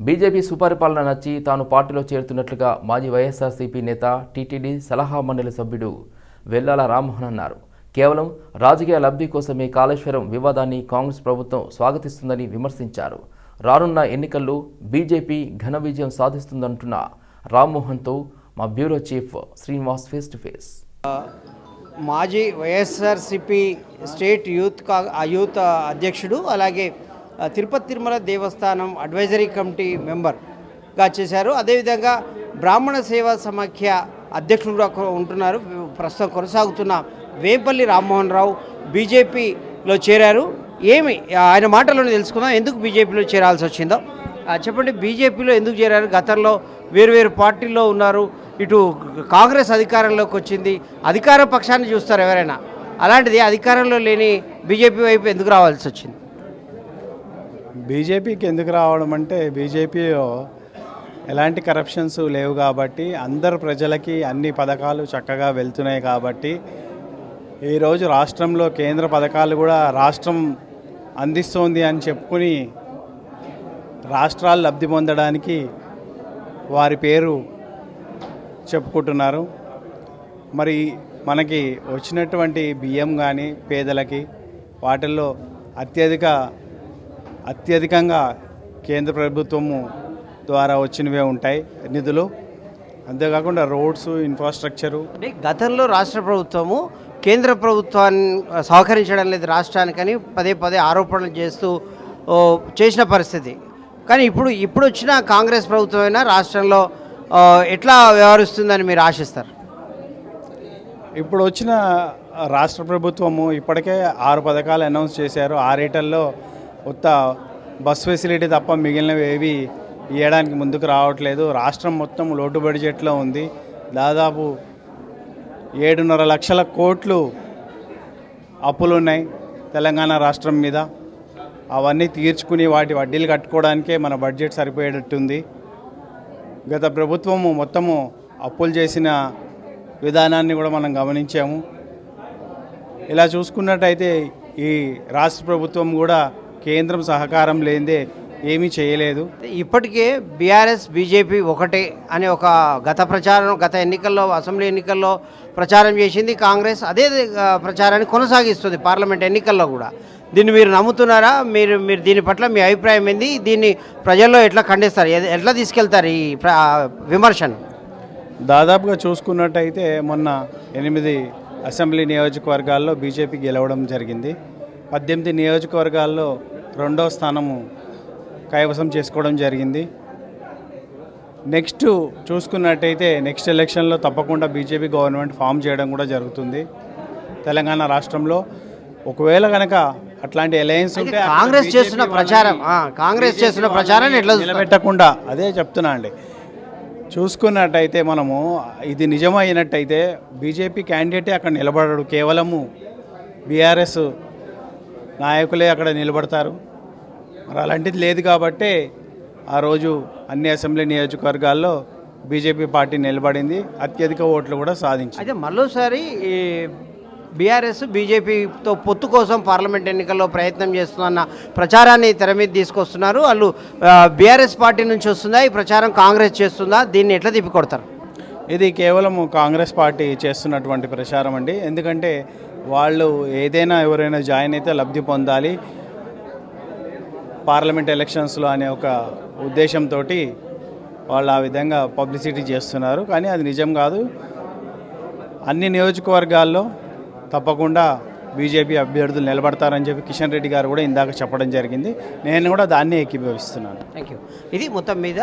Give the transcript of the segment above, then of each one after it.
BJP సుపరిపాలన నచ్చి తాను పార్టీలో చేరుతున్నట్లుగా మాజీ వైఎస్ఆర్సీపీ నేత టీటీడీ సలహా మండలి సభ్యుడు వెల్లాల రామ్మోహన్ అన్నారు. కేవలం రాజకీయ లబ్ధి కోసమే కాళేశ్వరం వివాదాన్ని కాంగ్రెస్ ప్రభుత్వం స్వాగతిస్తుందని విమర్శించారు. రానున్న ఎన్నికల్లో బీజేపీ ఘన విజయం సాధిస్తుందంటున్న రామ్మోహన్తో మా bureau chief Srinivas face to face. మాజీ వైఎస్ఆర్సిపి స్టేట్ యూత్ కా యూత్ అధ్యక్షుడు అలాగే తిరుపతి తిరుమల దేవస్థానం అడ్వైజరీ కమిటీ మెంబర్గా చేశారు. అదేవిధంగా బ్రాహ్మణ సేవా సమాఖ్య అధ్యక్షుడు ఉంటున్నారు. ప్రస్తుతం కొనసాగుతున్న వేపల్లి రామ్మోహన్ రావు బీజేపీలో చేరారు. ఏమి ఆయన మాటలను తెలుసుకుందాం. ఎందుకు బీజేపీలో చేరాల్సి వచ్చిందో? చెప్పండి బీజేపీలో ఎందుకు చేరారు? గతంలో వేరు పార్టీల్లో ఉన్నారు. ఇటు కాంగ్రెస్ అధికారంలోకి వచ్చింది. అధికార పక్షాన్ని చూస్తారు ఎవరైనా. అలాంటిది అధికారంలో లేని బీజేపీ వైపు ఎందుకు రావాల్సి వచ్చింది? బీజేపీకి ఎందుకు రావడం అంటే బీజేపీలో ఎలాంటి కరప్షన్స్ లేవు కాబట్టి అందరు ప్రజలకి అన్ని పథకాలు చక్కగా వెళ్తున్నాయి కాబట్టి ఈరోజు రాష్ట్రంలో కేంద్ర పథకాలు కూడా రాష్ట్రం అందిస్తోంది అని చెప్పుకుని రాష్ట్రాలు లబ్ధి పొందడానికి వారి పేరు చెప్పుకుంటున్నారు. మరి మనకి వచ్చినటువంటి బియ్యం కానీ పేదలకి వాటిల్లో అత్యధిక అత్యధికంగా కేంద్ర ప్రభుత్వము ద్వారా వచ్చినవే ఉంటాయి నిధులు. అంతేకాకుండా రోడ్స్ ఇన్ఫ్రాస్ట్రక్చరు గతంలో రాష్ట్ర ప్రభుత్వము కేంద్ర ప్రభుత్వాన్ని సహకరించడం లేదు రాష్ట్రానికని పదే పదే ఆరోపణలు చేస్తూ చేసిన పరిస్థితి. కానీ ఇప్పుడు ఇప్పుడు వచ్చిన కాంగ్రెస్ ప్రభుత్వం అయినా రాష్ట్రంలో ఎట్లా వ్యవహరిస్తుందని మీరు ఆశిస్తారు? ఇప్పుడు వచ్చిన రాష్ట్ర ప్రభుత్వము ఇప్పటికే ఆరు పథకాలు అనౌన్స్ చేశారు ఆరేటల్లో కొత్త బస్ ఫెసిలిటీ తప్ప మిగిలినవి ఏవి ఇవ్వడానికి ముందుకు రావట్లేదు. రాష్ట్రం మొత్తం లోటు బడ్జెట్లో ఉంది. దాదాపు ఏడున్నర లక్షల కోట్లు అప్పులు ఉన్నాయి తెలంగాణ రాష్ట్రం మీద. అవన్నీ తీర్చుకుని వాటి వడ్డీలు కట్టుకోవడానికే మన బడ్జెట్ సరిపోయేటట్టుంది. గత ప్రభుత్వము మొత్తము అప్పులు చేసిన విధానాన్ని కూడా మనం గమనించాము. ఇలా చూసుకున్నట్టయితే ఈ రాష్ట్ర ప్రభుత్వం కూడా కేంద్రం సహకారం లేనిదే ఏమీ చేయలేదు. ఇప్పటికే బీఆర్ఎస్ బీజేపీ ఒకటే అనే ఒక గత ప్రచారం గత ఎన్నికల్లో అసెంబ్లీ ఎన్నికల్లో ప్రచారం చేసింది కాంగ్రెస్. అదే ప్రచారాన్ని కొనసాగిస్తుంది పార్లమెంట్ ఎన్నికల్లో కూడా. దీన్ని మీరు నమ్ముతున్నారా? మీరు మీరు దీని పట్ల మీ అభిప్రాయం ఏంది? దీన్ని ప్రజల్లో ఎట్లా ఖండిస్తారు? ఎట్లా తీసుకెళ్తారు ఈ విమర్శను? దాదాపుగా చూసుకున్నట్టయితే మొన్న ఎనిమిది అసెంబ్లీ నియోజకవర్గాల్లో బీజేపీ గెలవడం జరిగింది. పద్దెనిమిది నియోజకవర్గాల్లో రెండో స్థానము కైవసం చేసుకోవడం జరిగింది. నెక్స్ట్ చూసుకున్నట్టయితే నెక్స్ట్ ఎలక్షన్లో తప్పకుండా బీజేపీ గవర్నమెంట్ ఫామ్ చేయడం కూడా జరుగుతుంది. తెలంగాణ రాష్ట్రంలో ఒకవేళ కనుక అట్లాంటి అలయన్స్ ఉంటే కాంగ్రెస్ చేస్తున్న ప్రచారం కాంగ్రెస్ చేస్తున్న ప్రచారాన్ని ఎట్లా? నిలబెట్టకుండా అదే చెప్తున్నా అండి. చూసుకున్నట్టయితే మనము ఇది నిజమైనట్టయితే బీజేపీ క్యాండిడేటే అక్కడ నిలబడడు కేవలము. బీఆర్ఎస్ నాయకులే అక్కడ నిలబడతారు. మరి అలాంటిది లేదు కాబట్టే ఆ రోజు అన్ని అసెంబ్లీ నియోజకవర్గాల్లో బీజేపీ పార్టీ నిలబడింది. అత్యధిక ఓట్లు కూడా సాధించింది. అయితే మరోసారి ఈ బీఆర్ఎస్ బీజేపీతో పొత్తు కోసం పార్లమెంట్ ఎన్నికల్లో ప్రయత్నం చేస్తున్న ప్రచారాన్ని తెర మీద తీసుకొస్తున్నారు. వాళ్ళు బీఆర్ఎస్ పార్టీ నుంచి వస్తుందా? ఈ ప్రచారం కాంగ్రెస్ చేస్తుందా? దీన్ని ఎట్లా తిప్పికొడతారు ఇది కేవలం కాంగ్రెస్ పార్టీ చేస్తున్నటువంటి ప్రచారం అండి. ఎందుకంటే వాళ్ళు ఏదైనా ఎవరైనా జాయిన్ అయితే లబ్ధి పొందాలి. పార్లమెంట్ ఎలక్షన్స్లో అనే ఒక ఉద్దేశంతో వాళ్ళు ఆ విధంగా పబ్లిసిటీ చేస్తున్నారు. కానీ అది నిజం కాదు. అన్ని నియోజకవర్గాల్లో తప్పకుండా బీజేపీ అభ్యర్థులు నిలబడతారని చెప్పి కిషన్ రెడ్డి గారు కూడా ఇందాక చెప్పడం జరిగింది. నేను కూడా దాన్ని ఏకీభవిస్తున్నాను. థ్యాంక్ యూ ఇది మొత్తం మీద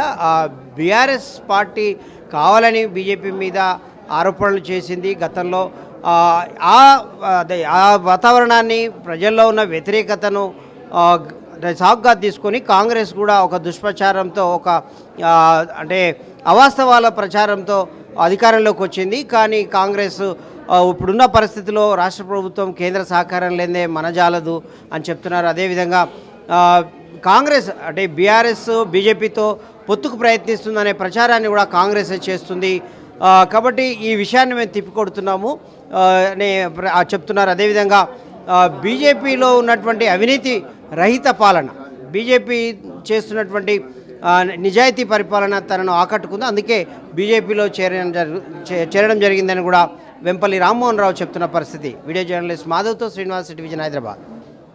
బీఆర్ఎస్ పార్టీ కావాలని బీజేపీ మీద ఆరోపణలు చేసింది గతంలో ఆ, అదే ఆ వాతావరణాన్ని ప్రజల్లో ఉన్న వ్యతిరేకతను ఆ, సాకుగా తీసుకొని కాంగ్రెస్ కూడా ఒక దుష్ప్రచారంతో ఒక అంటే అవాస్తవాల ప్రచారంతో అధికారంలోకి వచ్చింది. కానీ కాంగ్రెస్ ఇప్పుడున్న పరిస్థితిలో రాష్ట్ర ప్రభుత్వం కేంద్ర సహకారం లేదే మనజాలదు అని చెప్తున్నారు. అదేవిధంగా కాంగ్రెస్ అంటే బీఆర్ఎస్ బీజేపీతో పొత్తుకు ప్రయత్నిస్తుందనే ప్రచారాన్ని కూడా కాంగ్రెస్ చేస్తుంది. కాబట్టి ఈ విషయాన్ని మేము తిప్పికొడుతున్నాము. అని చెప్తున్నారు. అదేవిధంగా బీజేపీలో ఉన్నటువంటి అవినీతి రహిత పాలన బీజేపీ చేస్తున్నటువంటి నిజాయితీ పరిపాలన తనను ఆకట్టుకుంది. అందుకే బీజేపీలో చేరడం జరుగు చే- చేరడం జరిగిందని కూడా వెంపల్లి రామ్మోహన్ రావు చెప్తున్న పరిస్థితి. వీడియో జర్నలిస్ట్ మాధవ్తో శ్రీనివాస్ డివిజన్ హైదరాబాద్.